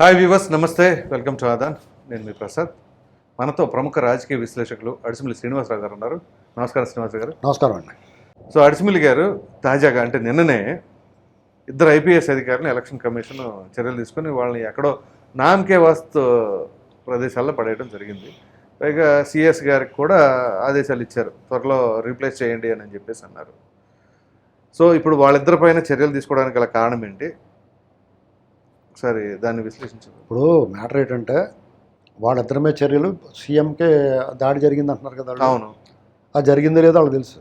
Hi viewers నమస్తే. Welcome to Aadhan. నేను మీ ప్రసాద్. మనతో ప్రముఖ రాజకీయ విశ్లేషకులు అడిసిమిల్లి శ్రీనివాసరావు గారు ఉన్నారు. నమస్కారం శ్రీనివాసరావు గారు. నమస్కారం అండి. సో అడిసిమిల్లి గారు తాజాగా అంటే నిన్ననే ఇద్దరు ఐపీఎస్ అధికారులను ఎలక్షన్ కమిషన్ చర్యలు తీసుకొని వాళ్ళని ఎక్కడో నామకే వాస్తు ప్రదేశాల్లో పడేయడం జరిగింది. పైగా సిఎస్ గారికి కూడా ఆదేశాలు ఇచ్చారు. త్వరలో రీప్లేస్ చేయండి అని చెప్పేసి అన్నారు. సో ఇప్పుడు వాళ్ళిద్దరిపైన చర్యలు తీసుకోవడానికి గల కారణం ఏంటి? ఒకసారి దాన్ని విశ్లేషించదు ఇప్పుడు మ్యాటర్ ఏంటంటే వాళ్ళిద్దరి మీద చర్యలు సీఎంకే దాడి జరిగింది అంటున్నారు కదా. అవును. అది జరిగిందో లేదో వాళ్ళకి తెలుసు.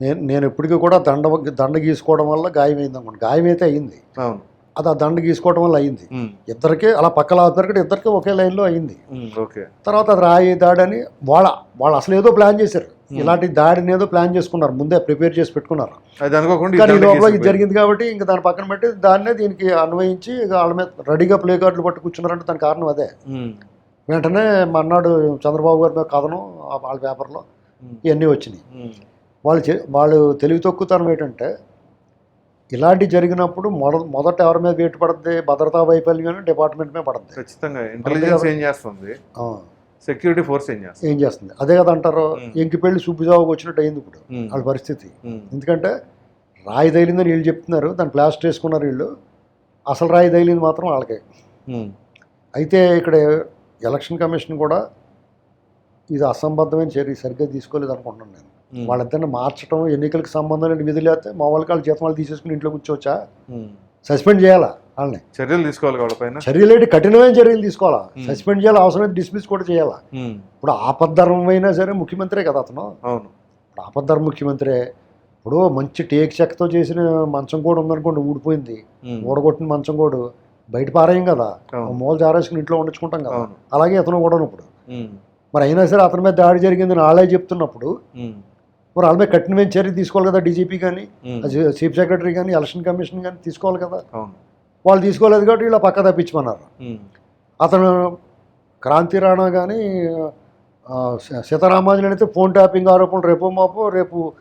నేను నేను ఎప్పటికీ కూడా దండ దండ గీసుకోవడం వల్ల గాయం అయింది అనుకోండి. గాయం అయితే అయింది. అవును. అది ఆ దండ గీసుకోవడం వల్ల అయింది. ఇద్దరికి అలా పక్కల ఇద్దరికి ఇద్దరికి ఒకే లైన్లో అయింది. ఓకే. తర్వాత అది రాయి దాడి అని వాళ్ళ వాళ్ళు అసలు ఏదో ప్లాన్ చేశారు. ఇలాంటి దాడిని ఏదో ప్లాన్ చేసుకున్నారు ముందే ప్రిపేర్ చేసి పెట్టుకున్నారు. అది అనుకోకుండా లోపల ఇది జరిగింది కాబట్టి ఇంకా దాని పక్కన పెట్టి దాన్నే దీనికి అన్వయించి వాళ్ళ మీద రెడీగా ప్లే కార్డులు పట్టు కూర్చున్నారంటే దానికి కారణం అదే. వెంటనే మన్నాడు చంద్రబాబు గారి మీద కథనం వాళ్ళ పేపర్లో ఇవన్నీ వచ్చినాయి. వాళ్ళు వాళ్ళు తెలివి తక్కువతనం ఏంటంటే ఇలాంటివి జరిగినప్పుడు మొద మొదట ఎవరి మీద వేటు పడుతుంది భద్రతా వైఫల్యం డిపార్ట్మెంట్ మీద పడుతుంది ఖచ్చితంగా ఇంటెలిజెన్స్ ఏం చేస్తుంది? సెక్యూరిటీ ఫోర్స్ ఏం చేస్తుంది? ఏం చేస్తుంది? అదే కదా అంటారు. ఇంకి పెళ్ళి సుబ్బిజావుకి వచ్చినట్టు అయింది ఇప్పుడు. వాళ్ళ పరిస్థితి. ఎందుకంటే రాయి తగిలిందని వీళ్ళు చెప్తున్నారు దాన్ని ప్లాస్టర్ వేసుకున్నారు వీళ్ళు. అసలు రాయి తగిలింది మాత్రం వాళ్ళకే. అయితే ఇక్కడ ఎలక్షన్ కమిషన్ కూడా ఇది అసంబద్ధమైన చర్య సరిగ్గా తీసుకోలేదు అనుకుంటున్నాను నేను. వాళ్ళిద్దరిని మార్చడం ఎన్నికలకు సంబంధం లేని విధులు అయితే మా వాళ్ళకి వాళ్ళ జీతం వాళ్ళు తీసేసుకుని ఇంట్లో కూర్చోవచ్చా. సస్పెండ్ చేయాలా? వాళ్ళని. చర్యలు తీసుకోవాలి చర్యలు ఏంటి? కఠినమైన చర్యలు తీసుకోవాలా. సస్పెండ్ చేయాలి అవసరమైతే డిస్మిస్ కూడా చేయాలా? ఇప్పుడు ఆపద్ధర్మైనా సరే ముఖ్యమంత్రే కదా అతను. అవును. ఇప్పుడు ఆపద్ధర్మ ముఖ్యమంత్రే. ఇప్పుడు మంచి టేక్ చెక్కతో చేసిన మంచం కూడా ఉందనుకోండి ఊడిపోయింది. ఊడగొట్టిన మంచం కూడా. బయట పారేయం కదా. మూల జారేసుకుని ఇంట్లో ఉంచుకుంటాం కదా. అలాగే అతను కూడా ఇప్పుడు. మరి అయినా సరే అతని మీద దాడి జరిగిందని వాళ్ళే చెప్తున్నప్పుడు మరి వాళ్ళ మీద కఠినమైన చర్య తీసుకోవాలి కదా డీజీపీ కానీ చీఫ్ సెక్రటరీ కానీ ఎలక్షన్ కమిషన్ కానీ తీసుకోవాలి కదా. అవును. వాళ్ళు తీసుకోలేదు కాబట్టి వీళ్ళ పక్క తప్పించమన్నారు. అతను క్రాంతి రాణా కానీ సీతారామాజన్ అయితే ఫోన్ ట్యాపింగ్ ఆరోపణలు రేపు మాపో రేపు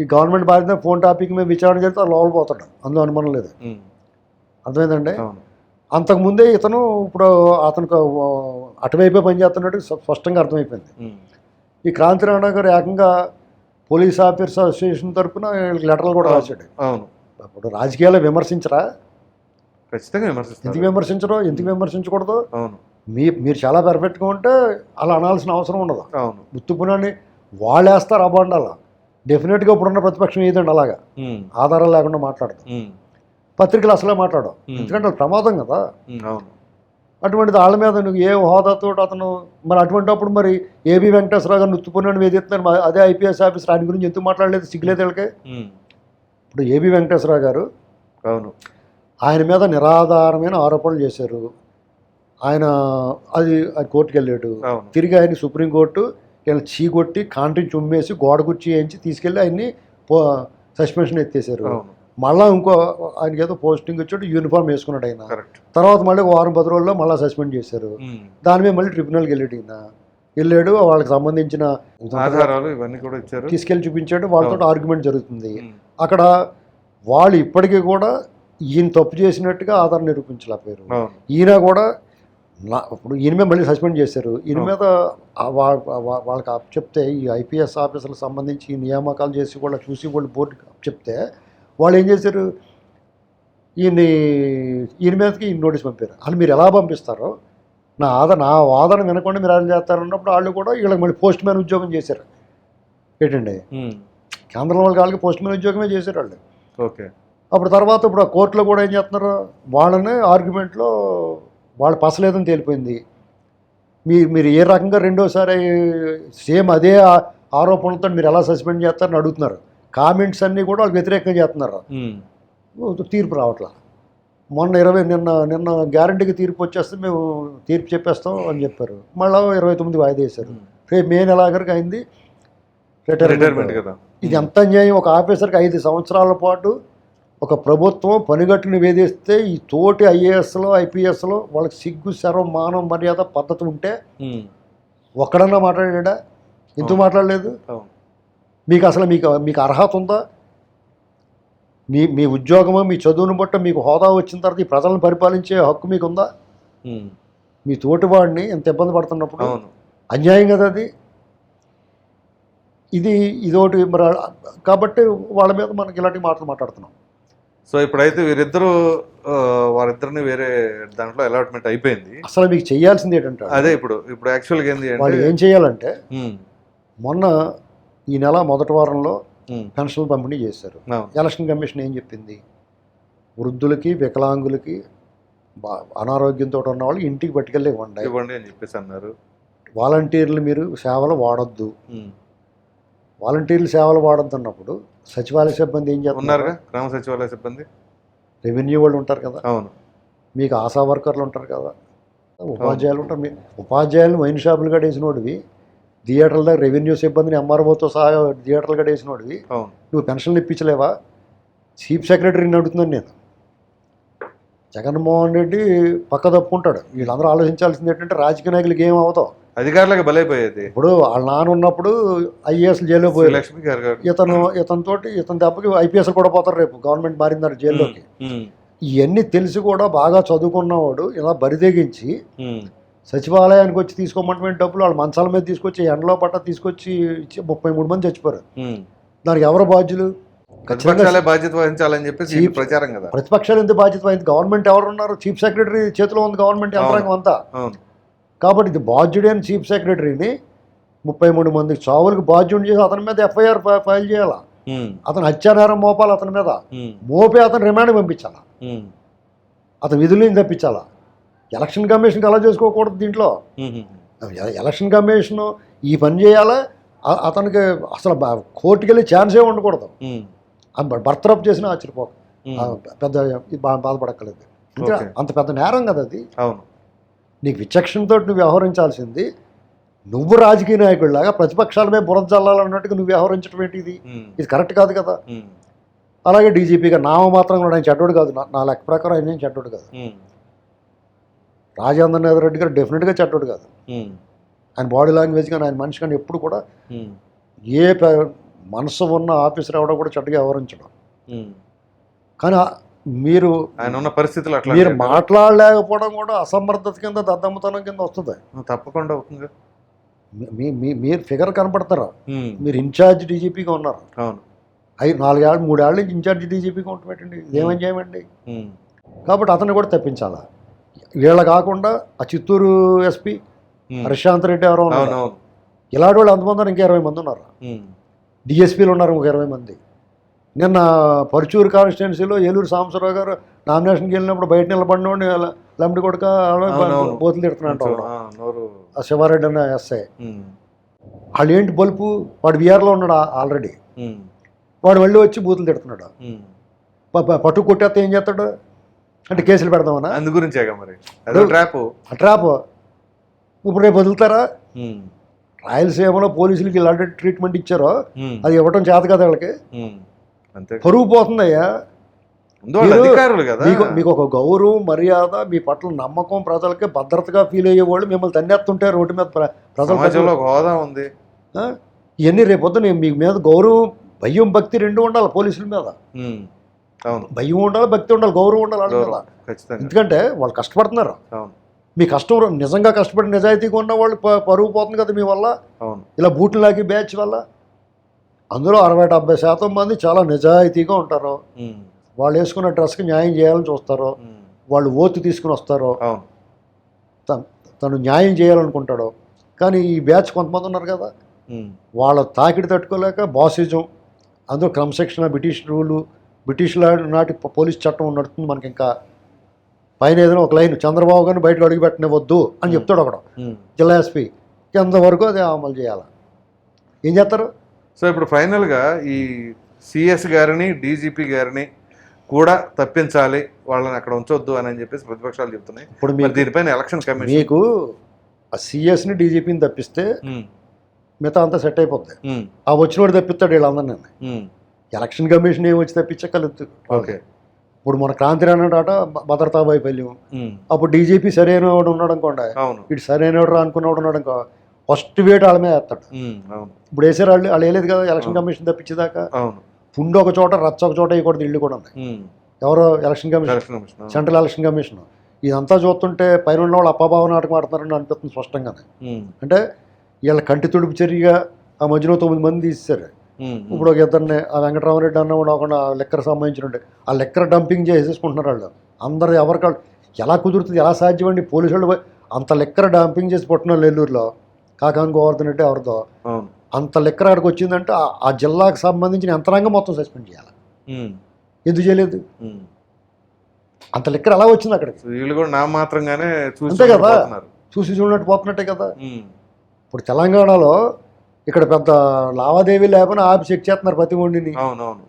ఈ గవర్నమెంట్ బాధ్యత ఫోన్ ట్యాపింగ్ మీద విచారణ చేస్తే లోపల పోతాడు. అందులో అనుమానం లేదు. అర్థమైందండి? అంతకుముందే ఇతను ఇప్పుడు అతనికి అటువైపే పనిచేస్తున్నట్టు స్ప- స్పష్టంగా అర్థమైపోయింది. ఈ క్రాంతి రాణా గారు ఏకంగా పోలీస్ ఆఫీసర్ అసోసియేషన్ తరఫున లెటర్లు కూడా రాశాడు. అవును. ఇప్పుడు రాజకీయాల్లో విమర్శించరా? ఖచ్చితంగా ఎందుకు విమర్శిస్తారు విమర్శించరు? ఎందుకు విమర్శించకూడదు? అవును. మీ మీరు చాలా పర్ఫెక్ట్గా ఉంటే అలా అనాల్సిన అవసరం ఉండదు. అవును. ఉత్తుపునని వాళ్ళు వేస్తారు అబాండాల డెఫినెట్గా ఇప్పుడున్న ప్రతిపక్షం ఏదండి అలాగా? ఉమ్, ఆధారం లేకుండా మాట్లాడదు. పత్రికలు అసలే మాట్లాడవు. Hmm. ఎందుకంటే ప్రమాదం కదా? అవును. అటువంటిది వాళ్ళ మీద నువ్వు ఏ హోదాతో అతను మరి అటువంటిప్పుడు మరి ఏబి వెంకటేశ్వరరావు గారిని ఉత్తుపునని వేధిస్తున్నారు. మరి అదే ఐపీఎస్ ఆఫీసర్ ఆయన గురించి ఎందుకు మాట్లాడలేదు? సిగ్గులేదు వీళ్ళకి? ఇప్పుడు ఏబి వెంకటేశ్వరరావు గారు అవును. ఆయన మీద నిరాధారమైన ఆరోపణలు చేశారు. ఆయన అది కోర్టుకు వెళ్ళాడు. తిరిగి ఆయన సుప్రీంకోర్టు వీళ్ళని చీకొట్టి కాంట్రిని చుమ్మేసి గోడ కుర్చీ వేయించి తీసుకెళ్ళి ఆయన్ని పో సస్పెన్షన్ ఎత్తేసారు మళ్ళీ ఇంకో ఆయనకి ఏదో పోస్టింగ్ వచ్చాడు యూనిఫామ్ వేసుకున్నాడు ఆయన. తర్వాత మళ్ళీ ఒక వారం పది రోజుల్లో మళ్ళీ సస్పెండ్ చేశారు. దాని మీద మళ్ళీ ట్రిబ్యునల్కి వెళ్ళాడు ఈయన. వెళ్ళాడు వాళ్ళకి సంబంధించిన ఆధారాలు ఇవన్నీ కూడా ఇచ్చారు. తీసుకెళ్ళి చూపించాడు వాళ్ళతో. ఆర్గ్యుమెంట్ జరుగుతుంది. అక్కడ వాళ్ళు ఇప్పటికీ కూడా ఈయన తప్పు చేసినట్టుగా ఆధారం నిరూపించలేకపోయారు ఈయన కూడా నా ఇప్పుడు ఈయన మీద మళ్ళీ సస్పెండ్ చేశారు. ఈయన. మీద వాళ్ళకి అప్ చెప్తే ఈ ఐపీఎస్ ఆఫీసర్లకు సంబంధించి ఈ నియామకాలు చేసి కూడా చూసి వాళ్ళు బోర్డుకి అప్ చెప్తే వాళ్ళు ఏం చేశారు? ఈయన్ని ఈయన మీదకి ఈయన నోటీస్ పంపారు. వాళ్ళు మీరు ఎలా పంపిస్తారో నా ఆద నా వాదన వినకుండా మీరు ఎలా చేస్తారన్నప్పుడు వాళ్ళు కూడా వీళ్ళకి మళ్ళీ పోస్ట్ మ్యాన్ ఉద్యోగం చేశారు. ఏంటండి? ఉమ్, కేంద్రం వాళ్ళకి వాళ్ళకి పోస్ట్ మ్యాన్ ఉద్యోగమే చేశారు వాళ్ళు. ఓకే. అప్పుడు తర్వాత ఇప్పుడు ఆ కోర్టులో కూడా ఏం చేస్తున్నారు? వాళ్ళని ఆర్గ్యుమెంట్లో వాళ్ళు పసలేదని తేలిపోయింది. మీ మీరు ఏ రకంగా రెండోసారి సేమ్ అదే ఆరోపణలతో మీరు ఎలా సస్పెండ్ చేస్తారని అడుగుతున్నారు. కామెంట్స్ అన్నీ కూడా వాళ్ళకి వ్యతిరేకంగా చేస్తున్నారు. తీర్పు రావట్లా. మొన్న ఇరవై నిన్న నిన్న గ్యారంటీకి తీర్పు వచ్చేస్తే మేము తీర్పు చెప్పేస్తాం అని చెప్పారు. మళ్ళీ ఇరవై తొమ్మిది వాయిదా వేశారు. రేపు మే నెలాఖరికి అయింది. రిటైర్మెంట్ రిటైర్మెంట్ కదా. ఇది ఎంత అన్యాయం? ఒక ఆఫీసర్కి ఐదు సంవత్సరాల పాటు ఒక ప్రభుత్వం పనిగట్టుని వేధిస్తే ఈ తోటి ఐఏఎస్లో ఐపీఎస్లో వాళ్ళకి సిగ్గు శరం మానవ మర్యాద పద్ధతి ఉంటే ఒక్కడన్నా మాట్లాడాడా? ఎందుకు. మాట్లాడలేదు? మీకు అసలు మీకు మీకు అర్హత ఉందా? మీ మీ ఉద్యోగము మీ చదువును బట్టి మీకు హోదా వచ్చిన తర్వాత ఈ ప్రజలను పరిపాలించే హక్కు మీకు ఉందా? మీ తోటివాడిని ఎంత ఇబ్బంది పడుతున్నప్పుడు? అన్యాయం కదా అది? ఇది ఇదోటి మరి కాబట్టి వాళ్ళ మీద మనకి ఇలాంటి మాటలు మాట్లాడుతున్నాం. సో ఇప్పుడైతే వీరిద్దరూ వారిద్దరిని వేరే దాంట్లో అలాట్మెంట్ అయిపోయింది. అసలు మీకు చేయాల్సింది ఏంటంటే అదే ఇప్పుడు ఇప్పుడు యాక్చువల్గా ఏంది వాళ్ళు ఏం చేయాలంటే మొన్న ఈ నెల మొదటి వారంలో ఉమ్, పెన్షన్లు పంపిణీ చేశారు. ఎలక్షన్ కమిషన్ ఏం చెప్పింది? వృద్ధులకి వికలాంగులకి అనారోగ్యంతో ఉన్న వాళ్ళు ఇంటికి పట్టుకెళ్ళి ఇవ్వండి. ఇవ్వండి అని చెప్పేసి అన్నారు. వాలంటీర్లు మీరు సేవలు వాడొద్దు. వాలంటీర్లు సేవలు వాడొద్దు అన్నప్పుడు సచివాలయ సిబ్బంది ఏం చేస్తున్నారు? గ్రామ సచివాలయ సిబ్బంది. రెవెన్యూ వాళ్ళు ఉంటారు కదా. అవును. మీకు ఆశా వర్కర్లు ఉంటారు కదా. ఉపాధ్యాయులు ఉంటారు. మీ ఉపాధ్యాయులు వైన్ షాపులు కూడా వేసినోడివి థియేటర్ల దగ్గర రెవెన్యూ సిబ్బందిని ఎంఆర్ఓతో సహా థియేటర్లు కూడా వేసినోడివి అవును. నువ్వు పెన్షన్లు ఇప్పించలేవా? చీఫ్ సెక్రటరీని అడుగుతున్నాను నేను. జగన్మోహన్ రెడ్డి పక్క తప్పుకుంటాడు. వీళ్ళందరూ ఆలోచించాల్సింది ఏంటంటే రాజకీయ నాయకులకి ఏం అవుతావు? అధికారులకు బలైపోయేది. ఇప్పుడు వాళ్ళ నాన్న ఉన్నప్పుడు ఐఏఎస్ జైల్లో పోయారు. లక్ష్మి గారు గారు. ఇతను ఇతనితోటి ఇతని దెబ్బకి ఐపీఎస్ కూడా పోతారు రేపు. గవర్నమెంట్ మారిందారు జైల్లోకి. ఇవన్నీ తెలిసి కూడా బాగా చదువుకున్నవాడు ఇలా బరిదెగించి సచివాలయానికి వచ్చి తీసుకోమంటే డబ్బులు వాళ్ళ మంచాల మీద తీసుకొచ్చి ఎండలో పట్ట తీసుకొచ్చి ఇచ్చి ముప్పై మూడు మంది చచ్చిపోయారు. దానికి ఎవరు బాధ్యులు? ప్రతిపక్షాలే బాధ్యత వహించాలని చెప్పేసి ప్రచారం కదా. ప్రతిపక్షాలు ఎందుకు బాధ్యత వహింది గవర్నమెంట్ ఎవరు ఉన్నారు చీఫ్ సెక్రటరీ చేతిలో ఉంది గవర్నమెంట్ యంత్రాంగం అంతా కాబట్టి ఇది బాధ్యుడే అని చీఫ్ సెక్రటరీని ముప్పై మూడు మంది చావులకు బాధ్యుడిని చేసి అతని మీద ఎఫ్ఐఆర్ ఫైల్ చేయాలా? అతను హత్యానేరం మోపాలి అతని మీద. మోపే అతను రిమాండ్ పంపించాలా? అతను విధుల తప్పించాలా? ఎలక్షన్ కమిషన్కి అలా చేసుకోకూడదు దీంట్లో? ఎలక్షన్ కమిషన్ ఈ పని చేయాలా? అతనికి అసలు కోర్టుకి వెళ్ళి ఛాన్సే ఉండకూడదు. బర్తరఫ్ చేసినా ఆశ్చర్యపోక. పెద్ద ఇది బా- బాధపడక్కలేదు ఇంకా ఓకే. అంత పెద్ద నేరం కదా అది? అవును. నీకు విచక్షణతో నువ్వు వ్యవహరించాల్సింది నువ్వు రాజకీయ నాయకుడిలాగా ప్రతిపక్షాలమే బురద జల్లాలన్నట్టుగా నువ్వు వ్యవహరించడం ఏంటి ఇది కరెక్ట్ కాదు కదా? అలాగే డీజీపీగా నామ మాత్రం కూడా ఆయన చెడ్డోడు కాదు. నా- లెక్క ప్రకారం ఆయన చెడ్డోడు కాదు. ఉమ్, రాజేంద్రనాథ్ రెడ్డి గారు డెఫినెట్గా చెడ్డోడు కాదు. ఆయన బాడీ లాంగ్వేజ్ కానీ ఆయన మనిషి కానీ ఎప్పుడు కూడా ఏ మనసు ఉన్న ఆఫీసర్ ఎవడో కూడా చెడ్డగా వ్యవహరించడం. కానీ మీరు ఆయన ఉన్న పరిస్థితులు అట్లా మీరు మాట్లాడలేకపోవడం కూడా అసమర్థత కింద దద్దమ్మతనం కింద వస్తుంది. తప్పకుండా అవుతుంది మీ- మీరు ఫిగర్ కనపడతారు. మీరు ఇన్ఛార్జ్ డీజీపీగా ఉన్నారు. అవును. ఐదు నాలుగేళ్ళు మూడేళ్ళ నుంచి ఇన్ఛార్జ్ డీజీపీగా ఉండబెట్టండి ఇదేమని చేయమండి? కాబట్టి అతన్ని కూడా తప్పించాలా? వీళ్ళ కాకుండా ఆ చిత్తూరు ఎస్పీ. ప్రశాంత్ రెడ్డి ఎవరో ఉన్నారు. ఇలాంటి వాళ్ళు ఉన్నారు? ఇంకా ఇరవై మంది ఉన్నారు. డిఎస్పీలు ఉన్నారు ఒక ఇరవై మంది. నిన్న పరుచూరు కాన్స్టిట్యున్సీలో ఏలూరు సాంబశివరావు గారు నామినేషన్కి వెళ్ళినప్పుడు బయట నిలబడినోడిని లమ్డి కొడుక. బోతులు తిడుతున్నాడు ఆ, శివారెడ్డి అన్న ఎస్ఐ. వాళ్ళు ఏంటి బల్పు? వాడు బీఆర్లో ఉన్నాడు ఆల్రెడీ. వాడు మళ్ళీ వచ్చి బూతులు తిడుతున్నాడు. పట్టు కొట్టేస్తే ఏం చేస్తాడు? అంటే కేసులు పెడదామనా? అందు గురించేగా మరి. ట్రాప్. ట్రాప్. ఇప్పుడు రేపు వదులుతారా? రాయలసీమలో పోలీసులకి ఇలాంటి ట్రీట్మెంట్ ఇచ్చారో? అది ఇవ్వటం చేత కదా వాళ్ళకి? పరుగు పోతుందయ్యా. అధికారులు కదా. మీకు మీకు ఒక గౌరవం మర్యాద మీ పట్ల నమ్మకం ప్రజలకి భద్రతగా ఫీల్ అయ్యేవాళ్ళు మిమ్మల్ని తన్నెత్తుంటే రోడ్డు మీద ప్ర- ప్రజలు హోదా ఉంది? ఇవన్నీ రేపొద్దున మీ మీద గౌరవం భయం భక్తి రెండు ఉండాలి పోలీసుల మీద. అవును. భయం ఉండాలి భక్తి ఉండాలి గౌరవం ఉండాలి ఎందుకంటే వాళ్ళు కష్టపడుతున్నారు. మీ కష్టం నిజంగా కష్టపడి నిజాయితీగా ఉన్న వాళ్ళు పరుగు పోతుంది కదా మీ వల్ల. ఇలా బూట్లు లాగి బ్యాచ్ వల్ల అందులో అరవై డెబ్బై శాతం మంది చాలా నిజాయితీగా ఉంటారు. వాళ్ళు వేసుకున్న డ్రెస్కి న్యాయం చేయాలని చూస్తారు. వాళ్ళు ఓతు తీసుకుని వస్తారు. తను న్యాయం చేయాలనుకుంటాడు. కానీ ఈ బ్యాచ్ కొంతమంది ఉన్నారు కదా. వాళ్ళ తాకిడి తట్టుకోలేక బాసిజం. అందులో క్రమశిక్షణ బ్రిటిష్ రూలు బ్రిటిష్ నాటి పోలీస్ చట్టం నడుస్తుంది మనకి ఇంకా పైన ఏదైనా ఒక లైన్ చంద్రబాబు గారిని బయటకు అడుగు పెట్టనివ్వద్దు అని చెప్తాడు ఒకడు. జిల్లా ఎస్పీ. కింద వరకు అదే అమలు చేయాలి? ఏం చేస్తారు? సో ఇప్పుడు ఫైనల్గా ఈ సిఎస్ గారిని డీజీపీ గారిని కూడా తప్పించాలి వాళ్ళని అక్కడ ఉంచొద్దు అని అని చెప్పేసి ప్రతిపక్షాలు చెప్తున్నాయి. ఇప్పుడు మరి దీనిపైన ఎలక్షన్ కమిషన్ మీకు ఆ సిఎస్ని డీజీపీని తప్పిస్తే మిగతా అంతా సెట్ అయిపోద్ది. ఆ వచ్చినోడు తప్పిస్తాడు వీళ్ళందరినీ. ఎలక్షన్ కమిషన్ ఏం వచ్చి తప్పించగలదు? ఓకే. ఇప్పుడు మన క్రాంతి రానట భద్రతా వైఫల్యం. అప్పుడు డీజీపీ సరైన వాడు ఉన్నాడు అనుకోండి అవును. వీడు సరైనవాడు రా అనుకున్నవాడు ఉన్నాడు అనుకో ఫస్ట్ వేట్ వాళ్ళ మీద వేస్తాడు. ఇప్పుడు వేసారు వాళ్ళు వాళ్ళు వేయలేదు కదా ఎలక్షన్. కమిషన్ తప్పించేదాకా. పుండు ఒక చోట రచ్చ ఒక చోట ఇవ్వకూడదు ఇల్లు కూడా ఉన్నాయి. ఎవరో? Election commission. Central election commission ఇదంతా చూస్తుంటే పైన ఉన్న వాళ్ళు అప్పాబావ నాటకం ఆడుతున్నారని అనిపిస్తుంది స్పష్టంగానే. ఉమ్. అంటే వీళ్ళ కంటి తుడుపు చర్యగా ఆ మధ్యలో తొమ్మిది మంది తీసేశారు. ఇప్పుడు ఒక ఇద్దరిని ఆ వెంకటరామరెడ్డి అన్న కూడా ఒక లెక్కర్ సంబంధించిన ఆ లెక్కర్ డంపింగ్ చేసేసుకుంటున్నారు వాళ్ళు. అందరు ఎవరికి ఎలా కుదురుతుంది ఎలా సాధ్యమండి? పోలీసు వాళ్ళు అంత లెక్కర్ డంపింగ్ చేసి పుట్టిన నెల్లూరులో. కాకాని గోవర్ధన్ రెడ్డి అవును. అంత లెక్కర్ ఆడికి వచ్చిందంటే ఆ- జిల్లాకు సంబంధించిన యంత్రాంగం మొత్తం సస్పెండ్ చేయాలి. ఎందుకు చేయలేదు. అంత లెక్కర్ ఎలా వచ్చింది అక్కడికి. వీళ్ళు కూడా నా మాత్రంగానే అంతే కదా. చూసి చూడనట్టు పోతున్నట్టే కదా. ఇప్పుడు తెలంగాణలో ఇక్కడ పెద్ద లావాదేవీ లేకపోయినా ఆపి చెక్ చేస్తున్నారు ప్రతి ఒండిని. అవును అవును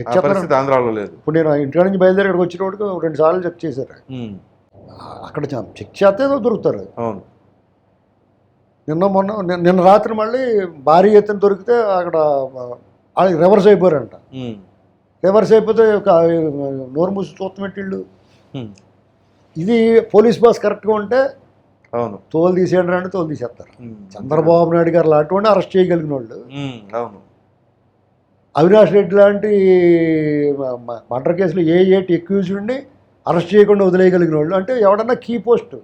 చెక్ చేస్తున్నారు? ఆంధ్రాలో లేదు. ఇప్పుడు నేను ఇంటి నుంచి బయలుదేరి ఇక్కడికి వచ్చినప్పుడు రెండు సార్లు చెక్ చేశారు. అక్కడ చెక్ చేస్తే దొరుకుతారు. అవును. నిన్న మొన్న నిన్న- రాత్రి మళ్ళీ భారీ ఎత్తున దొరికితే అక్కడ రివర్స్ అయిపోయారంట. రివర్స్ అయిపోతే ఒక నోరు మూసి చూస్తున్నట్టు ఉమ్. ఇది పోలీస్ బాస్ కరెక్ట్గా ఉంటే అవును తోలు తీసేయండి అంటే తోలు తీసేస్తారు. చంద్రబాబు నాయుడు గారు లాంటి అరెస్ట్ చేయగలిగిన వాళ్ళు. అవును అవినాష్ రెడ్డి లాంటి మర్డర్ కేసులో ఏ ఏటి ఎక్యూజ్డ్ని అరెస్ట్ చేయకుండా వదిలేయగలిగిన వాళ్ళు అంటే ఎవడన్నా కీ పోస్ట్.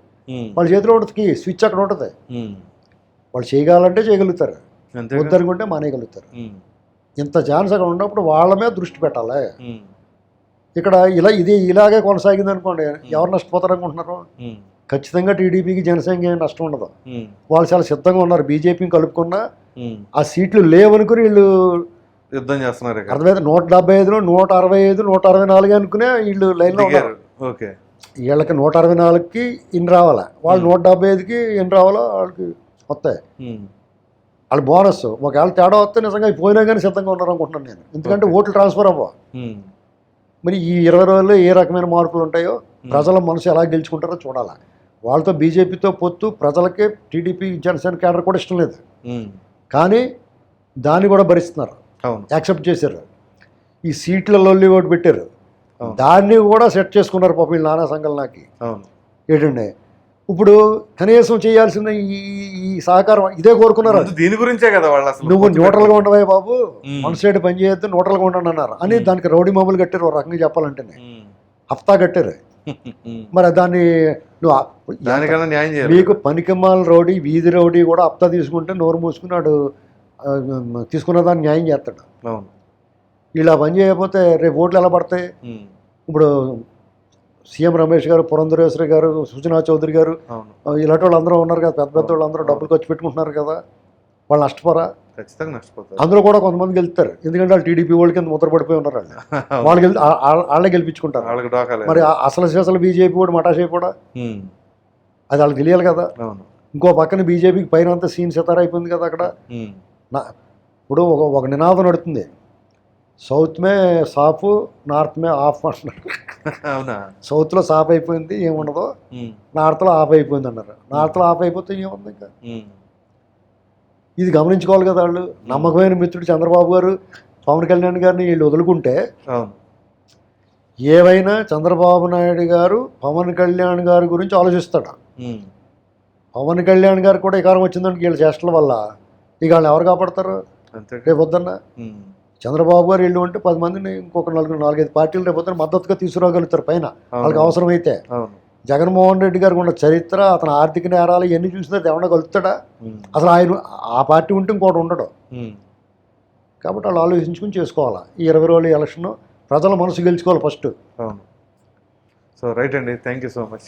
వాళ్ళ చేతిలో ఉంటుంది కీ స్విచ్ అక్కడ ఉంటుంది. వాళ్ళు చేయగలంటే చేయగలుగుతారు? వద్దనుకుంటే మానేయగలుగుతారు. ఇంత ఛాన్స్ అక్కడ ఉన్నప్పుడు వాళ్ళ మీద దృష్టి పెట్టాలి. ఇక్కడ ఇలా ఇది ఇలాగే కొనసాగింది అనుకోండి ఎవరు నష్టపోతారు అనుకుంటున్నారు. ఖచ్చితంగా టీడీపీకి జనసేనకి ఏం నష్టం ఉండదు. వాళ్ళు చాలా సిద్ధంగా ఉన్నారు బీజేపీని కలుపుకున్నా. ఆ సీట్లు లేవనుకుని వీళ్ళు యుద్ధం చేస్తున్నారు ఇక. అర్థమైంది నూట డెబ్బై ఐదులో నూట అరవై ఐదు నూట అరవై నాలుగు అనుకునే వీళ్ళు లైన్లో ఉన్నారు ఓకే వీళ్ళకి నూట అరవై నాలుగుకి ఇన్ రావాలా వాళ్ళు నూట డెబ్బై ఐదుకి ఇన్ రావాలా వాళ్ళకి వస్తాయి ఉమ్. వాళ్ళు బోనస్. ఒకవేళ తేడా వస్తే నిజంగా పోయినా కానీ సిద్ధంగా ఉన్నారు అనుకుంటున్నాను నేను. ఎందుకంటే. ఓట్లు ట్రాన్స్ఫర్ అవ్వ. మరి ఈ ఇరవై రోజుల్లో ఏ రకమైన మార్పులు ఉంటాయో ప్రజల మనసు ఎలా గెలుచుకుంటారో చూడాలి. వాళ్ళతో బీజేపీతో పొత్తు ప్రజలకి టీడీపీ జనసేన కేడర్ కూడా ఇష్టం లేదు. కానీ దాన్ని కూడా భరిస్తున్నారు. యాక్సెప్ట్ చేశారు. ఈ సీట్ల లొల్లి ఒకటి పెట్టారు. దాన్ని కూడా సెట్ చేసుకున్నారు పాపం నానా సంఘాలకి అవును. ఏంటండి ఇప్పుడు కనీసం చేయాల్సిన ఈ ఈ సహకారం ఇదే కోరుకున్నారు దీని గురించే కదా వాళ్ళు అసలు నువ్వు న్యూట్రల్గా ఉండవే బాబు. మన సైడ్ పని చేయొద్దు న్యూట్రల్గా ఉండండి అన్నారు. అని. దానికి రౌడీ మామూలు కట్టారు ఒక రకంగా చెప్పాలంటేనే. హఫ్తా కట్టారు. మరి దాన్ని నువ్వు దానికన్నా న్యాయం చేయాలి. మీకు పనికిమాల రౌడీ వీధి రౌడీ కూడా హప్తా తీసుకుంటే నోరు మూసుకున్నాడు. తీసుకున్న దాన్ని న్యాయం చేస్తాడు. ఇలా పని చేయకపోతే రేపు ఓట్లు ఎలా పడతాయి. ఇప్పుడు సీఎం రమేష్ గారు పురంధరేశ్వరి గారు సుజనా చౌదరి గారు ఇలాంటి వాళ్ళు అందరూ ఉన్నారు కదా పెద్ద పెద్ద వాళ్ళు అందరూ డబ్బులు ఖర్చు పెట్టుకుంటున్నారు కదా వాళ్ళు నష్టపోరా? ఖచ్చితంగా నష్టపోతారు. అందులో కూడా కొంతమంది గెలుస్తారు ఎందుకంటే వాళ్ళు టీడీపీ వాళ్ళు కింద ముద్ర పడిపోయి ఉన్నారు వాళ్ళు. వాళ్ళు గెలి వాళ్ళే గెలిపించుకుంటారు. మరి అసలు అసలు బీజేపీ కూడా మటాషే కూడా. అది వాళ్ళకి తెలియాలి కదా. ఇంకో పక్కన బీజేపీకి పైన అంతా సీన్ సితార అయిపోయింది కదా అక్కడ. నా ఇప్పుడు ఒక ఒక నినాదం నడుతుంది. సౌత్ మే సాఫ్ నార్త్ మే ఆఫ్ అంటున్నారు. అవునా? సౌత్లో సాఫ్ అయిపోయింది ఏముండదు. ఉమ్. నార్త్లో ఆఫ్ అయిపోయింది అన్నారు. నార్త్లో ఆఫ్ అయిపోతే ఏముంది ఇంకా. ఇది గమనించుకోవాలి కదా వాళ్ళు. నమ్మకమైన మిత్రుడు చంద్రబాబు గారు పవన్ కళ్యాణ్ గారిని వీళ్ళు వదులుకుంటే ఏవైనా చంద్రబాబు నాయుడు గారు పవన్ కళ్యాణ్ గారి గురించి ఆలోచిస్తాడు. పవన్ కళ్యాణ్ గారు కూడా ఇకారం వచ్చిందంటే వీళ్ళ చేష్టల వల్ల ఇక వాళ్ళు ఎవరు కాపాడతారు? రేపు వద్దన్న. చంద్రబాబు గారు ఇల్లు అంటే పది మందిని ఇంకొక నలుగురు నాలుగైదు పార్టీలు రేపు మద్దతుగా తీసుకురాగలుగుతారు పైన. వాళ్ళకి అవసరమైతే. జగన్మోహన్ రెడ్డి గారికి ఉన్న చరిత్ర అతని ఆర్థిక నేరాలు ఇవన్నీ చూసినా కలుగుతాడా ఉమ్. అసలు ఆయన ఆ పార్టీ ఉంటే ఇంకోటి ఉండడు. కాబట్టి వాళ్ళు ఆలోచించుకుని చేసుకోవాలా? ఈ ఇరవై రోజుల ఎలక్షన్ ప్రజల మనసు గెలుచుకోవాలి ఫస్ట్. అవును. సో రైట్ అండి. Thank you so much.